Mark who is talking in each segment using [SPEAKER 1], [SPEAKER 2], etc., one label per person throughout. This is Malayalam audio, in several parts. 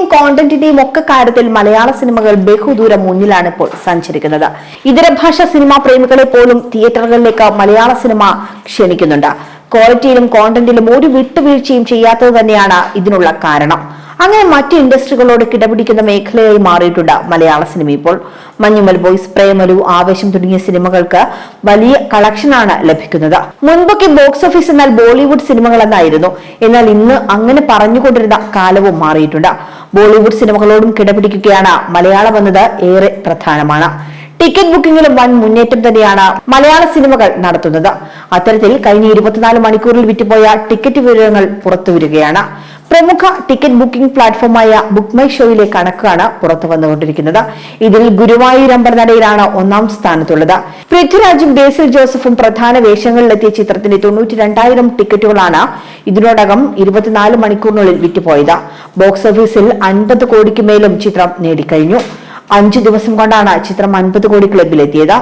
[SPEAKER 1] ക്വാളിറ്റിയുടെയും കോണ്ടന്റിന്റെയും ഒക്കെ കാര്യത്തിൽ മലയാള സിനിമകൾ ബഹുദൂരം മുന്നിലാണ് ഇപ്പോൾ സഞ്ചരിക്കുന്നത്. ഇതര ഭാഷ സിനിമാ പ്രേമികളെ പോലും തിയേറ്ററുകളിലേക്ക് മലയാള സിനിമ ക്ഷണിക്കുന്നുണ്ട്. ക്വാളിറ്റിയിലും കോണ്ടന്റിലും ഒരു വിട്ടുവീഴ്ചയും ചെയ്യാത്തത് തന്നെയാണ് ഇതിനുള്ള കാരണം. അങ്ങനെ മറ്റ് ഇൻഡസ്ട്രികളോട് കിടപിടിക്കുന്ന മേഖലയായി മാറിയിട്ടുണ്ട് മലയാള സിനിമ ഇപ്പോൾ. മഞ്ഞുമൽ ബോയ്സ് പ്രേമലു ആവേശം തുടങ്ങിയ സിനിമകൾക്ക് വലിയ കളക്ഷനാണ് ലഭിക്കുന്നത്. മുൻപൊക്കെ ബോക്സ് ഓഫീസ് എന്നാൽ ബോളിവുഡ് സിനിമകൾ എന്നായിരുന്നു എന്നാൽ ഇന്ന് അങ്ങനെ പറഞ്ഞുകൊണ്ടിരുന്ന കാലവും മാറിയിട്ടുണ്ട്. ബോളിവുഡ് സിനിമകളോടും കിടപിടിക്കുകയാണ് മലയാളം എന്നത് ഏറെ പ്രധാനമാണ്. ടിക്കറ്റ് ബുക്കിംഗിലും വൻ മുന്നേറ്റം തന്നെയാണ് മലയാള സിനിമകൾ നടത്തുന്നത്. അത്തരത്തിൽ കഴിഞ്ഞ ഇരുപത്തിനാല് മണിക്കൂറിൽ വിറ്റുപോയ ടിക്കറ്റ് വിവരങ്ങൾ പുറത്തുവരികയാണ്. പ്രമുഖ ടിക്കറ്റ് ബുക്കിംഗ് പ്ലാറ്റ്ഫോമായ ബുക്ക് മൈ ഷോയിലെ കണക്കാണ് പുറത്തു വന്നുകൊണ്ടിരിക്കുന്നത്. ഇതിൽ ഗുരുവായൂർ നടയിലാണ് ഒന്നാം സ്ഥാനത്തുള്ളത്. പൃഥ്വിരാജും ബേസിൽ ജോസഫും പ്രധാന വേഷങ്ങളിലെത്തിയ ചിത്രത്തിന്റെ തൊണ്ണൂറ്റി രണ്ടായിരം ടിക്കറ്റുകളാണ് ഇതിനോടകം ഇരുപത്തിനാല് മണിക്കൂറിനുള്ളിൽ വിറ്റുപോയത്. ബോക്സ് ഓഫീസിൽ അൻപത് കോടിക്ക് മേലും ചിത്രം നേടിക്കഴിഞ്ഞു. അഞ്ചു ദിവസം കൊണ്ടാണ് ചിത്രം അൻപത് കോടി ക്ലബിലെത്തിയത്.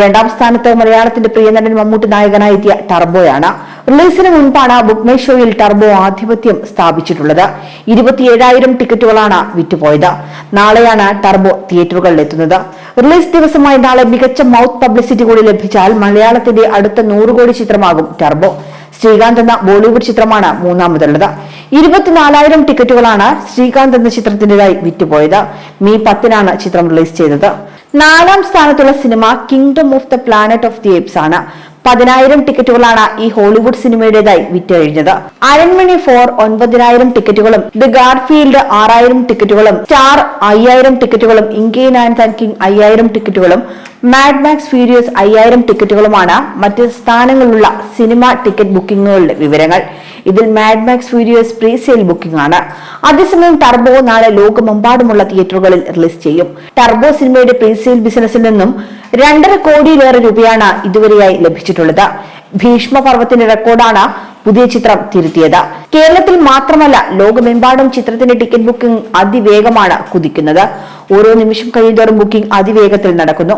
[SPEAKER 1] രണ്ടാം സ്ഥാനത്ത് മലയാളത്തിന്റെ പ്രിയനടൻ മമ്മൂട്ടി നായകനായി എത്തിയ ടർബോയാണ്. റിലീസിന് മുൻപാണ് ബുക്ക് മൈ ഷോയിൽ ടർബോ ആധിപത്യം സ്ഥാപിച്ചിട്ടുള്ളത്. ഇരുപത്തിയേഴായിരം ടിക്കറ്റുകളാണ് വിറ്റുപോയത്. നാളെയാണ് ടർബോ തിയേറ്ററുകളിൽ എത്തുന്നത് റിലീസ് ദിവസമായി നാളെ മികച്ച മൗത്ത് പബ്ലിസിറ്റി കൂടി ലഭിച്ചാൽ മലയാളത്തിന്റെ അടുത്ത നൂറ് കോടി ചിത്രമാകും ടർബോ. ശ്രീകാന്ത് എന്ന ബോളിവുഡ് ചിത്രമാണ് മൂന്നാമതുള്ളത്. ഇരുപത്തിനാലായിരം ടിക്കറ്റുകളാണ് ശ്രീകാന്ത് എന്ന ചിത്രത്തിന്റെതായി വിറ്റുപോയത്. മെയ് പത്തിനാണ് ചിത്രം റിലീസ് ചെയ്തത്. നാലാം സ്ഥാനത്തുള്ള cinema kingdom of the planet of the apes ആണ്. പതിനായിരം ടിക്കറ്റുകളാണ് ഈ ഹോളിവുഡ് സിനിമയുടേതായി വിറ്റഴിഞ്ഞത്. അരൺമണി ഫോർ ഒൻപതിനായിരം ടിക്കറ്റുകളും ദി ഗാർഫീൽഡ് ആറായിരം ടിക്കറ്റുകളും സ്റ്റാർ അയ്യായിരം ടിക്കറ്റുകളും ഇങ്കെയിൻ ആൻഡ് ആൻഡ് കിങ് അയ്യായിരം ടിക്കറ്റുകളും മാഡ് മാക്സ് ഫ്യൂരിയസ് അയ്യായിരം ടിക്കറ്റുകളുമാണ് മറ്റ് സ്ഥാനങ്ങളിലുള്ള സിനിമ ടിക്കറ്റ് ബുക്കിംഗുകളുടെ വിവരങ്ങൾ. ഇതിൽ Mad Max furious pre sale booking ആണ്. അതേസമയം ടർബോ നാളെ ലോകമെമ്പാടുമുള്ള തിയേറ്ററുകളിൽ റിലീസ് ചെയ്യും. ടർബോ സിനിമയുടെ പ്രീ സെയിൽ ബിസിനസ്സിൽ നിന്നും രണ്ടര കോടിയിലേറെ രൂപയാണ് ഇതുവരെയായി ലഭിച്ചിട്ടുള്ളത്. ഭീഷ്മപർവത്തിന്റെ റെക്കോർഡാണ് പുതിയ ചിത്രം തിരുത്തിയത്. കേരളത്തിൽ മാത്രമല്ല ലോകമെമ്പാടും ചിത്രത്തിന്റെ ടിക്കറ്റ് ബുക്കിംഗ് അതിവേഗമാണ് കുതിക്കുന്നത്. ഓരോ നിമിഷം കഴിയുന്തോറും ബുക്കിംഗ് അതിവേഗത്തിൽ നടക്കുന്നു.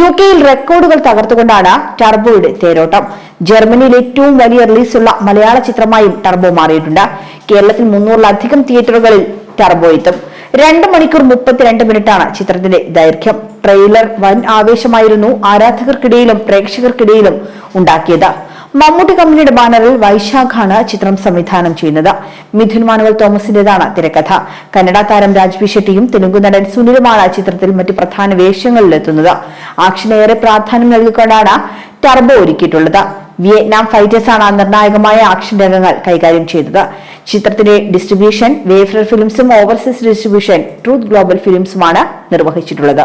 [SPEAKER 1] യു കെയിൽ റെക്കോർഡുകൾ തകർത്തുകൊണ്ടാണ് ടർബോയുടെ തേരോട്ടം. ജർമ്മനിയിൽ ഏറ്റവും വലിയ റിലീസുള്ള മലയാള ചിത്രമായും ടർബോ മാറിയിട്ടുണ്ട്. കേരളത്തിൽ മുന്നൂറിലധികം തിയേറ്ററുകളിൽ ടർബോ എത്തും. രണ്ട് മണിക്കൂർ മുപ്പത്തിരണ്ട് മിനിറ്റാണ് ചിത്രത്തിന്റെ ദൈർഘ്യം. ട്രെയിലർ വൻ ആവേശമായിരുന്നു ആരാധകർക്കിടയിലും പ്രേക്ഷകർക്കിടയിലും ഉണ്ടാക്കിയത്. മമ്മൂട്ടി കമ്പനിയുടെ ബാനറിൽ വൈശാഖാണ് ചിത്രം സംവിധാനം ചെയ്യുന്നത്. മിഥുൻ മാനുവൽ തോമസിന്റേതാണ് തിരക്കഥ. കന്നഡ താരം രാജ്വി ഷെട്ടിയും തെലുങ്ക് നടൻ സുനിലുമാണ് ചിത്രത്തിൽ മറ്റ് പ്രധാന വേഷങ്ങളിലെത്തുന്നത്. ആക്ഷനേറെ പ്രാധാന്യം നൽകിക്കൊണ്ടാണ് ടർബോ ഒരുക്കിയിട്ടുള്ളത്. വിയറ്റ്നാം ഫൈറ്റേഴ്സാണ് നിർണായകമായ ആക്ഷൻ രംഗങ്ങൾ കൈകാര്യം ചെയ്തത്. ചിത്രത്തിന്റെ ഡിസ്ട്രിബ്യൂഷൻ വേഫർ ഫിലിംസും ഓവർസീസ് ഡിസ്ട്രിബ്യൂഷൻ ട്രൂത്ത് ഗ്ലോബൽ ഫിലിംസുമാണ് നിർവഹിച്ചിട്ടുള്ളത്.